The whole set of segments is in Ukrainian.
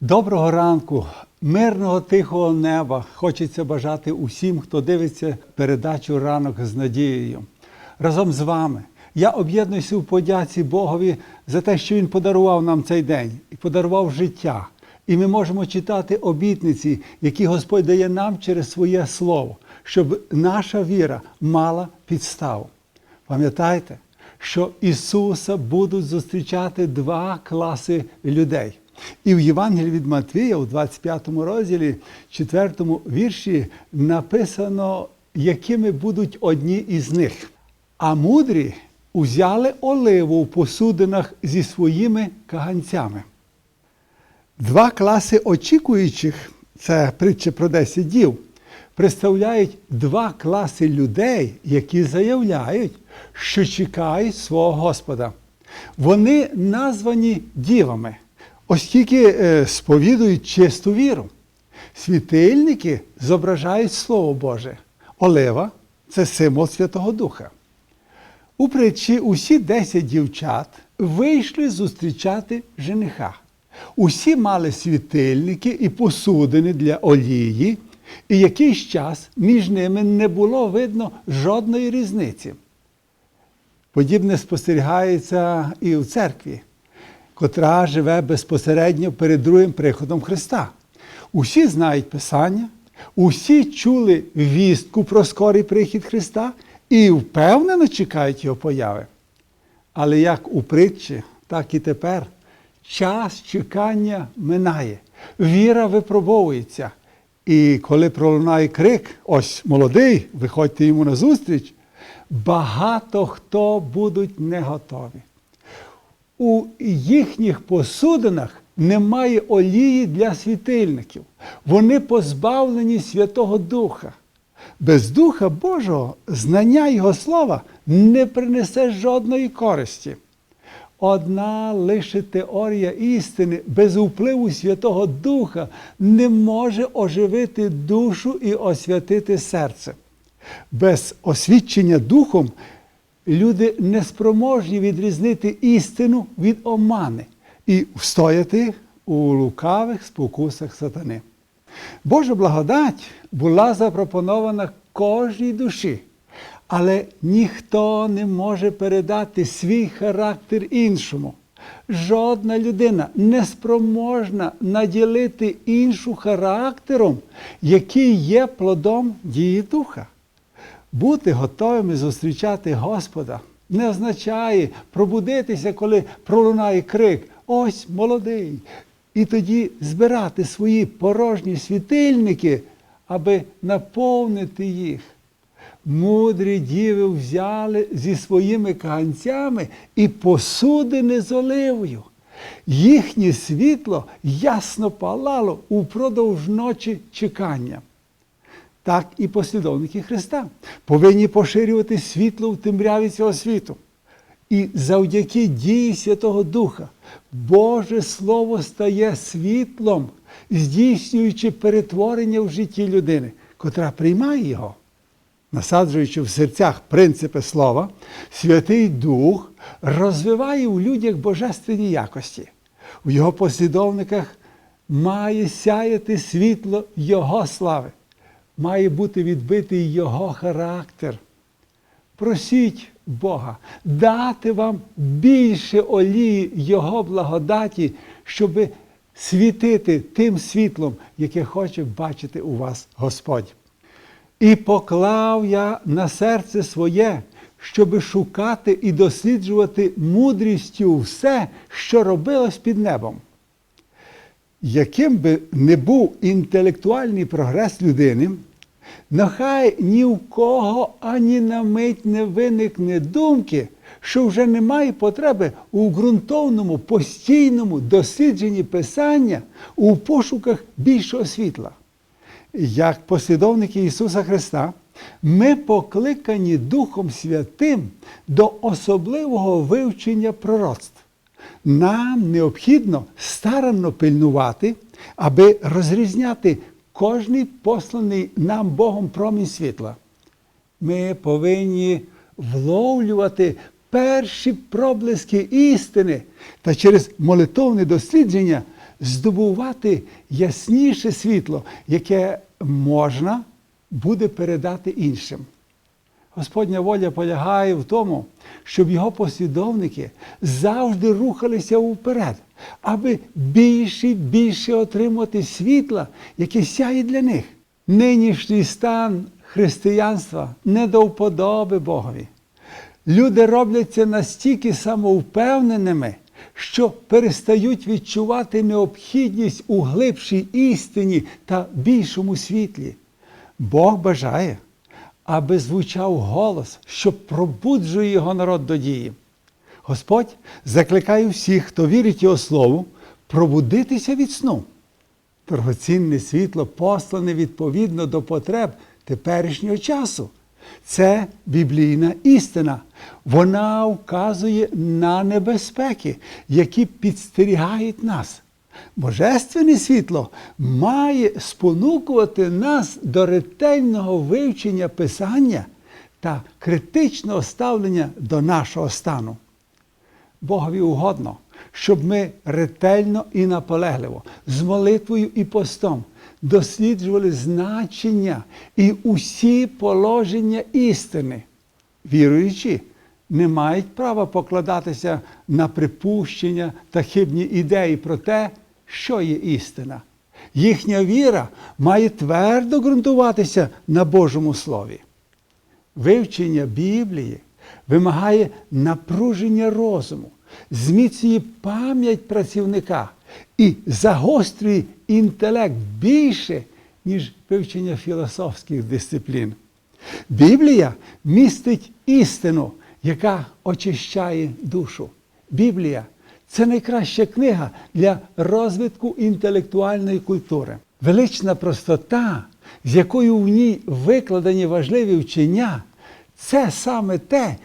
Доброго ранку, мирного тихого неба. Хочеться бажати усім, хто дивиться передачу ранок з надією. Разом з вами я об'єднуюся у подяці Богові за те, що Він подарував нам цей день і подарував життя. І ми можемо читати обітниці, які Господь дає нам через своє слово, щоб наша віра мала підставу. Пам'ятайте, що Ісуса будуть зустрічати два класи людей. І в Євангелії від Матвія, у 25 розділі, 4 вірші, написано, якими будуть одні із них. А мудрі узяли оливу в посудинах зі своїми каганцями. Два класи очікуючих, це притча про 10 дів, представляють два класи людей, які заявляють, що чекають свого Господа. Вони названі дівами, оскільки е, сповідують чисту віру. Світильники зображають Слово Боже. Олева це символ Святого Духа. У притчі усі десять дівчат вийшли зустрічати жениха. Усі мали світильники і посудини для олії, і якийсь час між ними не було видно жодної різниці. Подібне спостерігається і в церкві, котра живе безпосередньо перед другим приходом Христа. Усі знають Писання, усі чули вістку про скорий прихід Христа і впевнено чекають Його появи. Але як у притчі, так і тепер час чекання минає, віра випробовується. І коли пролунає крик, ось молодий, виходьте йому на зустріч, багато хто будуть не готові. У їхніх посудинах немає олії для світильників. Вони позбавлені Святого Духа. Без Духа Божого знання Його слова не принесе жодної користі. Одна лише теорія істини без впливу Святого Духа не може оживити душу і освятити серце. Без освідчення Духом люди не спроможні відрізнити істину від омани і встояти у лукавих спокусах сатани. Божа благодать була запропонована кожній душі, але ніхто не може передати свій характер іншому. Жодна людина не спроможна наділити іншу характером, який є плодом дії духа. Бути готовими зустрічати Господа не означає пробудитися, коли пролунає крик Ось молодий. І тоді збирати свої порожні світильники, аби наповнити їх. Мудрі діви взяли зі своїми каганцями і посудини з оливою. Їхнє світло ясно палало упродовж ночі чекання. Так і послідовники Христа повинні поширювати світло в темряві цього світу. І завдяки дії Святого Духа Боже Слово стає світлом, здійснюючи перетворення в житті людини, котра приймає його. Насаджуючи в серцях принципи слова, Святий Дух розвиває у людях божественні якості. У його послідовниках має сяяти світло Його слави, має бути відбитий Його характер. Просіть Бога дати вам більше олії Його благодаті, щоб світити тим світлом, яке хоче бачити у вас Господь. І поклав я на серце своє, щоб шукати і досліджувати мудрістю все, що робилось під небом. Яким би не був інтелектуальний прогрес людини, нехай ні в кого ані на мить не виникне думки, що вже немає потреби у ґрунтовному, постійному дослідженні писання у пошуках більшого світла. Як послідовники Ісуса Христа, ми покликані Духом Святим до особливого вивчення пророцтв. Нам необхідно старанно пильнувати, аби розрізняти кожний посланий нам Богом промінь світла. Ми повинні вловлювати перші проблиски істини та через молитовне дослідження здобувати ясніше світло, яке можна буде передати іншим. Господня воля полягає в тому, щоб його послідовники завжди рухалися вперед, аби більше і більше отримати світла, яке сяє для них. Нинішній стан християнства не до вподоби Богові. Люди робляться настільки самовпевненими, що перестають відчувати необхідність у глибшій істині та більшому світлі. Бог бажає, аби звучав голос, що пробуджує його народ до дії. Господь закликає всіх, хто вірить його слову, пробудитися від сну. Дорогоцінне світло послане відповідно до потреб теперішнього часу. Це біблійна істина. Вона вказує на небезпеки, які підстерігають нас. Божественне світло має спонукувати нас до ретельного вивчення Писання та критичного ставлення до нашого стану. Богові угодно, щоб ми ретельно і наполегливо, з молитвою і постом досліджували значення і усі положення істини. Віруючі не мають права покладатися на припущення та хибні ідеї про те, що є істина. Їхня віра має твердо ґрунтуватися на Божому Слові. Вивчення Біблії вимагає напруження розуму, зміцнює пам'ять працівника і загострює інтелект більше, ніж вивчення філософських дисциплін. Біблія містить істину, яка очищає душу. Біблія це найкраща книга для розвитку інтелектуальної культури. Велична простота, з якою в ній викладені важливі вчення, це саме те,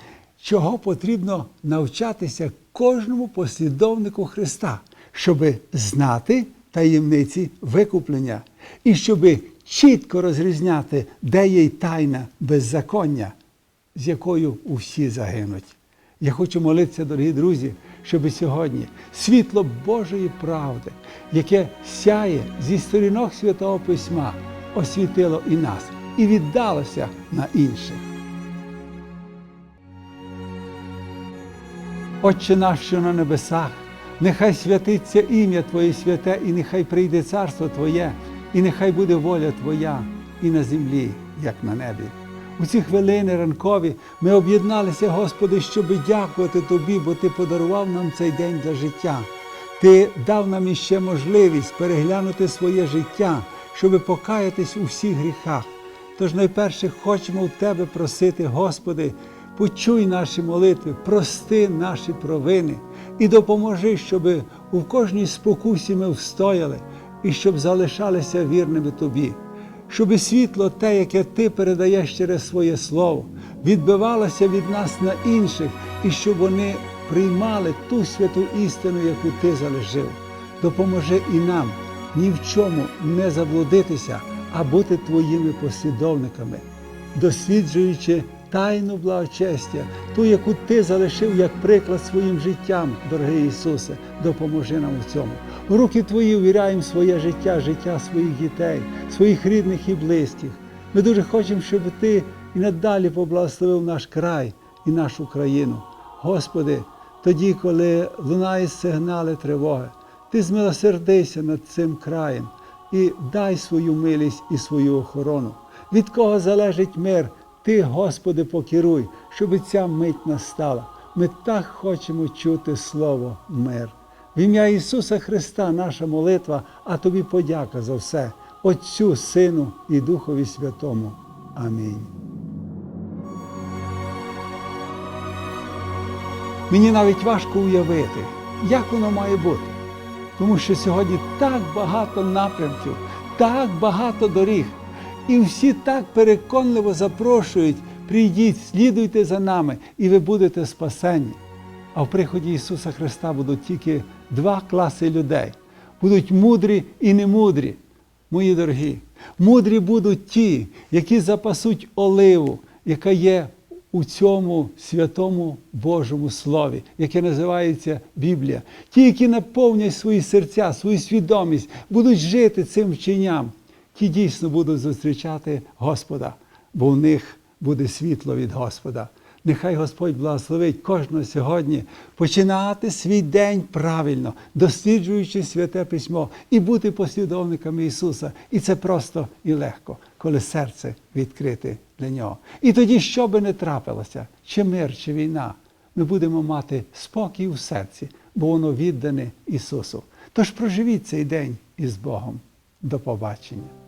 чого потрібно навчатися кожному послідовнику Христа, щоби знати таємниці викуплення і щоби чітко розрізняти, де є тайна беззаконня, з якою усі загинуть. Я хочу молитися, дорогі друзі, щоб сьогодні світло Божої правди, яке сяє зі сторінок Святого Письма, освітило і нас і віддалося на інших. Отче наш, що на небесах, нехай святиться ім'я Твоє святе, і нехай прийде царство Твоє, і нехай буде воля Твоя і на землі, як на небі. У ці хвилини ранкові ми об'єдналися, Господи, щоб дякувати Тобі, бо Ти подарував нам цей день для життя. Ти дав нам іще можливість переглянути своє життя, щоб покаятись у всіх гріхах. Тож найперше хочемо в Тебе просити, Господи, почуй наші молитви, прости наші провини і допоможи, щоб у кожній спокусі ми встояли і щоб залишалися вірними Тобі щоб світло те, яке ти передаєш через своє слово, відбивалося від нас на інших, і щоб вони приймали ту святу істину, яку ти залишив. Допоможи і нам ні в чому не заблудитися, а бути твоїми послідовниками, досліджуючи тайну благочестя, ту, яку ти залишив як приклад своїм життям, дорогий Ісусе, допоможи нам у цьому. У руки Твої увіряємо своє життя, життя своїх дітей, своїх рідних і близьких. Ми дуже хочемо, щоб Ти і надалі поблагословив наш край і нашу країну. Господи, тоді, коли лунають сигнали тривоги, Ти змилосердися над цим краєм і дай свою милість і свою охорону. Від кого залежить мир, Ти, Господи, покеруй, щоб ця мить настала. Ми так хочемо чути Слово мир. В ім'я Ісуса Христа наша молитва, а тобі подяка за все, Отцю, Сину і Духові Святому. Амінь. Мені навіть важко уявити, як воно має бути. Тому що сьогодні так багато напрямків, так багато доріг, і всі так переконливо запрошують, прийдіть, слідуйте за нами, і ви будете спасені. А в приході Ісуса Христа будуть тільки два класи людей. Будуть мудрі і немудрі, мої дорогі. Мудрі будуть ті, які запасуть оливу, яка є у цьому святому Божому Слові, яке називається Біблія. Ті, які наповнять свої серця, свою свідомість, будуть жити цим вченням, ті дійсно будуть зустрічати Господа, бо в них буде світло від Господа. Нехай Господь благословить кожного сьогодні починати свій день правильно, досліджуючи святе письмо і бути послідовниками Ісуса. І це просто і легко, коли серце відкрите для нього. І тоді, що би не трапилося, чи мир, чи війна, ми будемо мати спокій у серці, бо воно віддане Ісусу. Тож проживіть цей день із Богом. До побачення.